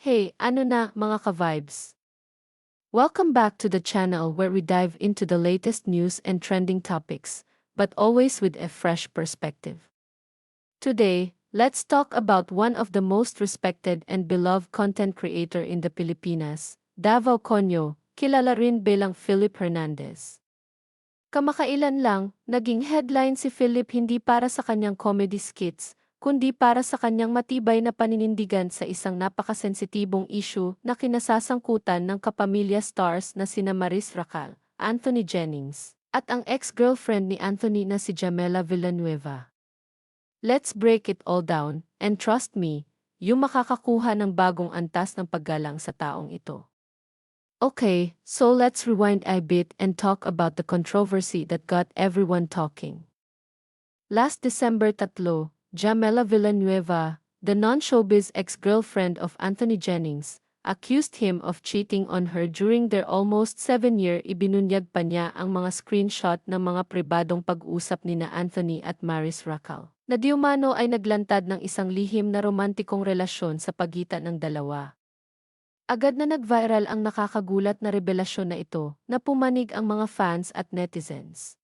Hey, ano na mga ka-vibes? Welcome back to the channel where we dive into the latest news and trending topics, but always with a fresh perspective. Today, let's talk about one of the most respected and beloved content creator in the Pilipinas, Davao Conyo, kilala rin bilang Philip Hernandez. Kamakailan lang, naging headline si Philip hindi para sa kanyang comedy skits, kundi para sa kanyang matibay na paninindigan sa isang napakasensitibong issue na kinasasangkutan ng kapamilya stars na sina Maris Racal, Anthony Jennings, at ang ex-girlfriend ni Anthony na si Jamela Villanueva. Let's break it all down, and trust me, yung makakakuha ng bagong antas ng paggalang sa taong ito. Okay, so let's rewind a bit and talk about the controversy that got everyone talking. Last December tatlo, Jamela Villanueva, the non-showbiz ex-girlfriend of Anthony Jennings, accused him of cheating on her during their almost seven-year ibinunyag pa niya ang mga screenshot ng mga pribadong pag-usap ni na Anthony at Maris Racal. Na diumano ay naglantad ng isang lihim na romantikong relasyon sa pagitan ng dalawa. Agad na nag-viral ang nakakagulat na revelasyon na ito na pumanig ang mga fans at netizens.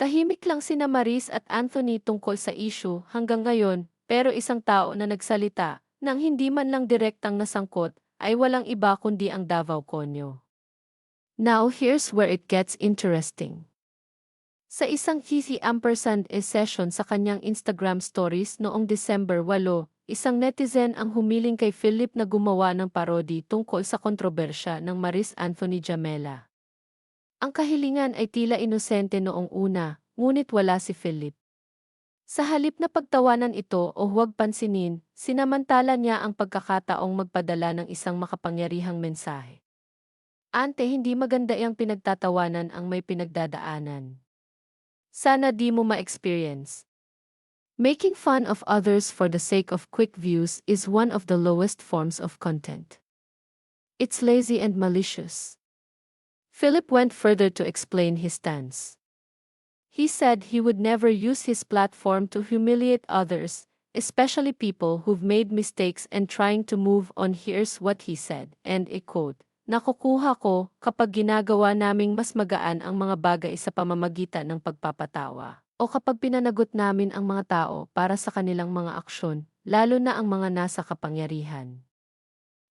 Tahimik lang sina Maris at Anthony tungkol sa issue hanggang ngayon pero isang tao na nagsalita nang hindi man lang direktang nasangkot ay walang iba kundi ang Davao Conyo. Now here's where it gets interesting. Sa isang Kisi ampersand e session sa kanyang Instagram stories noong December 8, Isang netizen ang humiling kay Philip na gumawa ng parody tungkol sa kontrobersya ng Maris Anthony Jamela. Ang kahilingan ay tila inosente noong una, ngunit wala si Philip. Sa halip na pagtawanan ito o huwag pansinin, sinamantala niya ang pagkakataong magpadala ng isang makapangyarihang mensahe. Ante hindi maganda iyang pinagtatawanan ang may pinagdadaanan. Sana di mo ma-experience. Making fun of others for the sake of quick views is one of the lowest forms of content. It's lazy and malicious. Philip went further to explain his stance. He said he would never use his platform to humiliate others, especially people who've made mistakes and trying to move on. Here's what he said, and a quote, Nakukuha ko kapag ginagawa naming mas magaan ang mga bagay sa pamamagitan ng pagpapatawa o kapag pinanagot namin ang mga tao para sa kanilang mga aksyon, lalo na ang mga nasa kapangyarihan.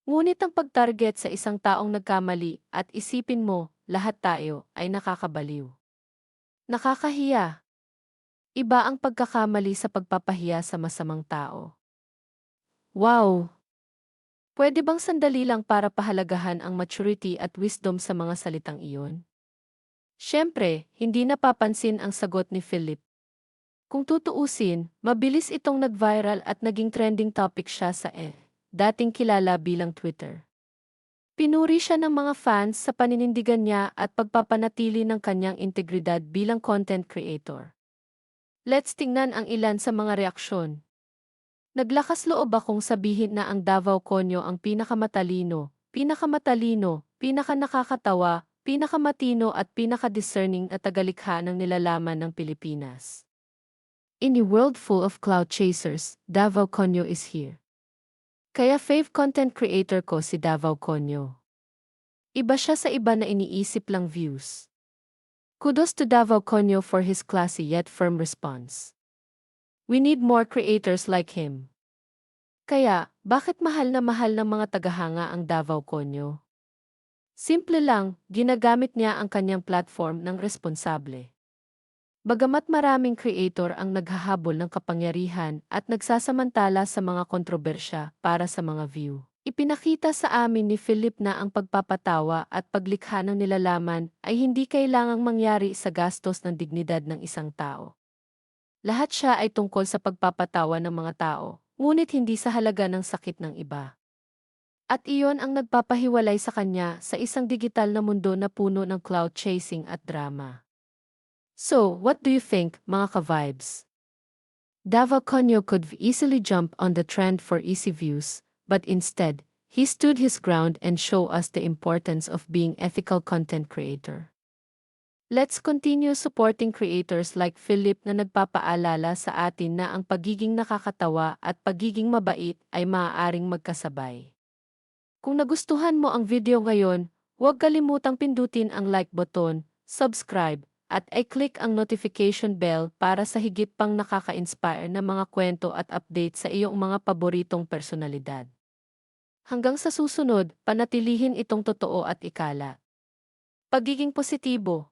Ngunit ang pag-target sa isang taong nagkamali at isipin mo, lahat tayo ay nakakabaliw. Nakakahiya. Iba ang pagkakamali sa pagpapahiya sa masamang tao. Wow! Pwede bang sandali lang para pahalagahan ang maturity at wisdom sa mga salitang iyon? Siyempre, hindi napapansin ang sagot ni Philip. Kung tutuusin, mabilis itong nag-viral at naging trending topic siya sa eh, dating kilala bilang Twitter. Pinuri siya ng mga fans sa paninindigan niya at pagpapanatili ng kanyang integridad bilang content creator. Let's tingnan ang ilan sa mga reaksyon. Naglakas loob akong sabihin na ang Davao Conyo ang pinakamatalino, pinakamatalino, pinakanakakatawa, pinakamatino at pinaka-discerning at tagalikha ng nilalaman ng Pilipinas. In a world full of cloud chasers, Davao Conyo is here. Kaya fave content creator ko si Davao Conyo. Iba siya sa iba na iniisip lang views. Kudos to Davao Conyo for his classy yet firm response. We need more creators like him. Kaya, bakit mahal na mahal ng mga tagahanga ang Davao Conyo? Simple lang, ginagamit niya ang kanyang platform ng responsable. Bagamat maraming creator ang naghahabol ng kapangyarihan at nagsasamantala sa mga kontrobersya para sa mga view. Ipinakita sa amin ni Philip na ang pagpapatawa at paglikha ng nilalaman ay hindi kailangang mangyari sa gastos ng dignidad ng isang tao. Lahat siya ay tungkol sa pagpapatawa ng mga tao, ngunit hindi sa halaga ng sakit ng iba. At iyon ang nagpapahiwalay sa kanya sa isang digital na mundo na puno ng cloud chasing at drama. So, what do you think, mga ka-vibes? Dava Conyo could easily jump on the trend for easy views, but instead, he stood his ground and show us the importance of being ethical content creator. Let's continue supporting creators like Philip na nagpapaalala sa atin na ang pagiging nakakatawa at pagiging mabait ay maaaring magkasabay. Kung nagustuhan mo ang video ngayon, huwag kalimutang pindutin ang like button, subscribe, at i-click ang notification bell para sa higit pang nakaka-inspire na mga kwento at update sa iyong mga paboritong personalidad. Hanggang sa susunod, panatilihin itong totoo at ikala. Pagiging positibo